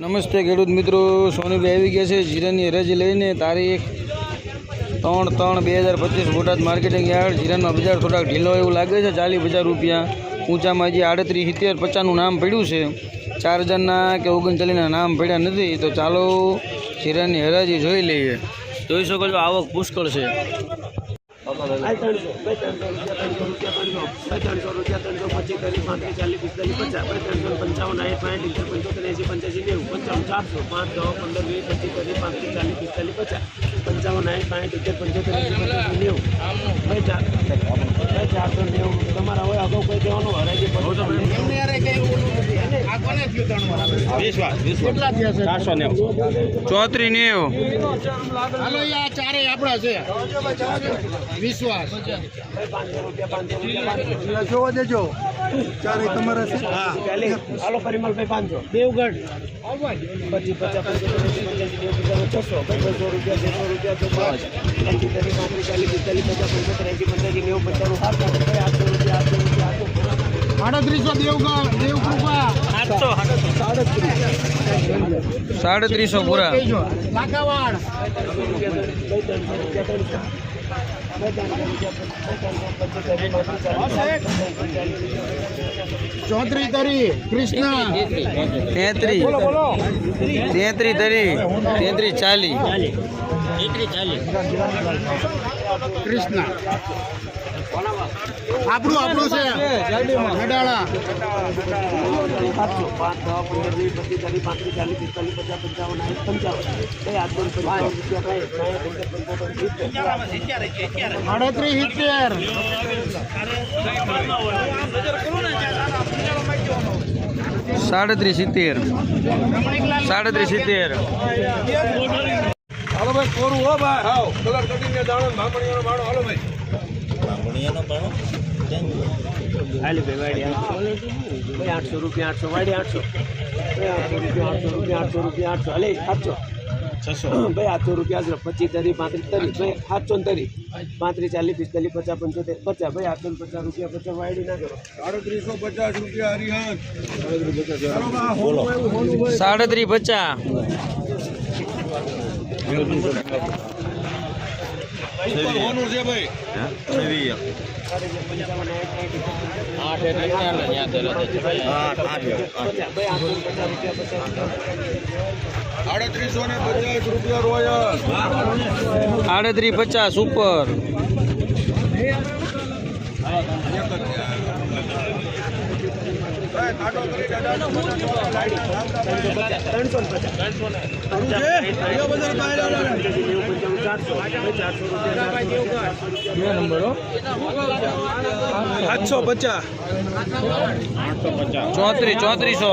નમસ્તે ખેડૂત મિત્રો, સોનીભાઈ આવી ગયા છે જીરાની હરાજી લઈને. તારીખ ત્રણ ત્રણ બે હજાર પચીસ બોટાદ માર્કેટિંગ યાર્ડ. જીરાનો બજાર થોડાક ઢીલો એવું લાગે છે, ચાલીસ હજાર રૂપિયા. ઊંચામાં હજી આડત્રીસ, સિત્તેર, પચાસનું નામ પડ્યું છે. ચાર હજારના કે ઓગણચાલીસના નામ પડ્યા નથી, તો ચાલો જીરાની હરાજી જોઈ લઈએ. જોઈ શકો છો, આવક પુષ્કળ છે. ત્રણસો બે ત્રણસો રૂપિયા રૂપિયા ત્રણસો પચીસ ત્રીસ પાંત્રીસ ચાલીસ પિસ્તાલીસ પચાસ બે પંચાવન સાઠ પાંઠ ઇત્તેર પંચોતેર એંસી પંચ્યાસી નેવું પંચાવન ચારસો પાંચ દસ પંદર વીસ પચીસ ત્રીસ પાંત્રીસ ચાલીસ પિસ્તાલીસ પચાસ પંચાવન સાઠ પાંચ ઇત્તેર પંચોતેર એંસી પંચ્યાસી નેવું બે ચાર બે ચારસો તમારા હોય અગાઉ કોઈ કહેવાનું હરાજી ચોત્રીસ નેવું. હાલો ઈ આ ચારે આપણા છે. વિશ્વાસ જોવા દેજો. ચારે તમારા છે? હાલો પરિમલભાઈ પાંચસો. દેવગઢ. પછી પચાસ છસો બસો રૂપિયા છસો રૂપિયા પાંત્રીસ ચાલીસ પિસ્તાલીસ પચાસ પંચોતેર એંસી પંચ્યાસી નેવું પંચાણું સાત આઠસો રૂપિયા આઠસો રૂપિયા આઠસો આડત્રીસો દેવગઢ દેવકૃપા સાડત્રીસો પૂરા. લાકાવાડ ચોત્રી તરી કૃષ્ણ. તેત્રીસ તેત્રીસ તરી. તેત્રીસ ચાલીસ કૃષ્ણ. આપણું આપણું છે. સાતસો પાંચ દસ પંદર વીસ પચીસ ચાલીસ પાંત્રીસ ચાલીસ પિસ્તાલીસ પચાસ પંચાવન પંચાવન પંચોતેર સિત્તેર. સાડત્રીસ સિત્તેર. સાડત્રીસ સિત્તેર. હાલો ભાઈ કોરું હો ભાઈ? હાવ. કલર કટીને દાણો ભાંગણીનો ભાણો હાલો ભાઈ. હાલી ભાઈ વાડી ભાઈ આઠસો રૂપિયા આઠસો વાડી આઠસો. ભાઈ આઠસો રૂપિયા આઠસો રૂપિયા આઠસો રૂપિયા આઠસો. હાલે સાતસો છસો. ભાઈ આઠસો રૂપિયા આઠસો પચીસ તરી પાંત્રીસ તરી. ભાઈ સાતસો ને તરી. પાંત્રીસ ચાલીસ પિસ્તાલીસ પચાસ પંચોતેર પચાસ. ભાઈ આઠસો ને પચાસ રૂપિયા પચાસ વાડી ના કરો. સાડત્રીસો પચાસ રૂપિયા ભાઈ સાડત્રીસ પચાસ. આડત્રીસો ને પચાસ રૂપિયા રોયલ. આડત્રીસ પચાસ ઉપર. સાતસો પચાસ. ચોત્રીસ ચોત્રીસો.